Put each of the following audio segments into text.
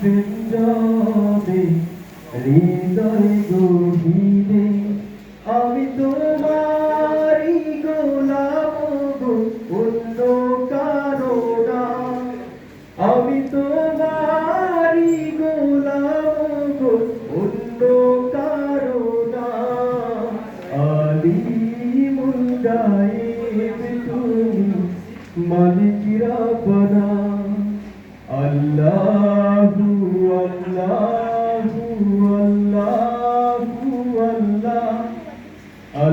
প্রেম হৃদয়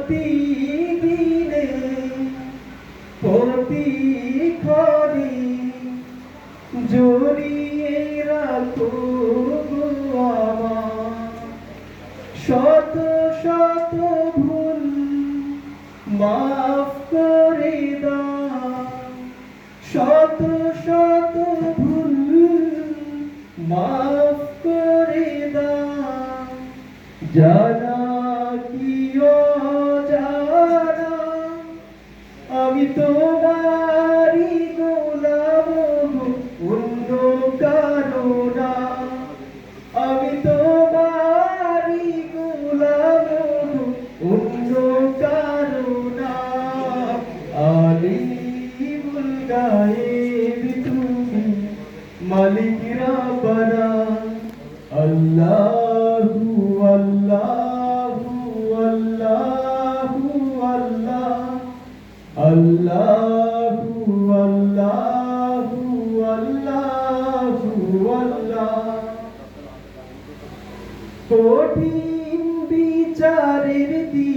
প্রতিদিনে প্রতিক্ষণে জড়িয়ে রাখো শত শত ভুল মাফ করে দাও। শত শত ভুল মাফ করে দাও। জানা আমি তোমারই গোলাম গো, অন্য কারও না আমি তোমারই গোলাম গো, অন্য কারও না আলিমুল গায়েব কঠিন বিচারের দিনে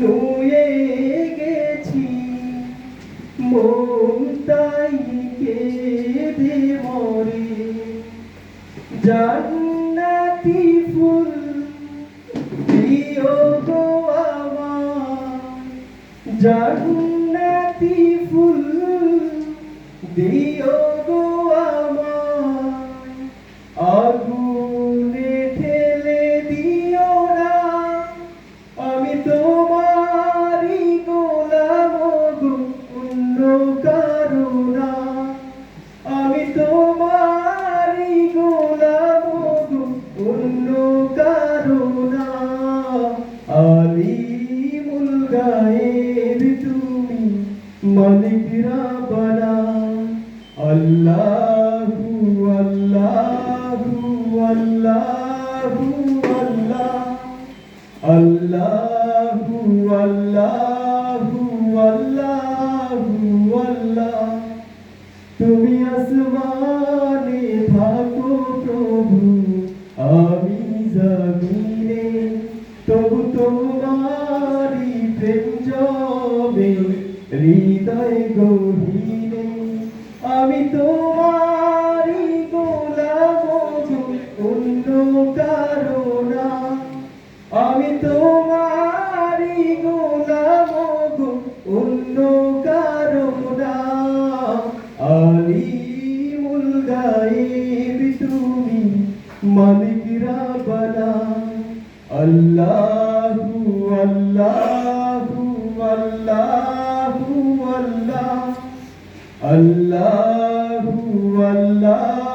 নুয়ে গেছি মনটাই কেঁদে মরে। জান্নাতি ফুল দিও গো জান্নাতি ফুল দিও মালিক রাব্বানা আল্লাহু আল্লাহু আল্লাহু আল্লাহ। আল্লাহু আল্লাহু আল্লাহু আল্লাহ। তুমি আসমানে হৃদয় গভীরে আমি তোমারি গোলাম অন্য কারও না আমি তোমারি গোলাম অন্য কারও না আলিমুল গায়েব তুমি মালিক আল্লাহু আল্লাহু আল্লাহু। আল্লাহু আল্লাহ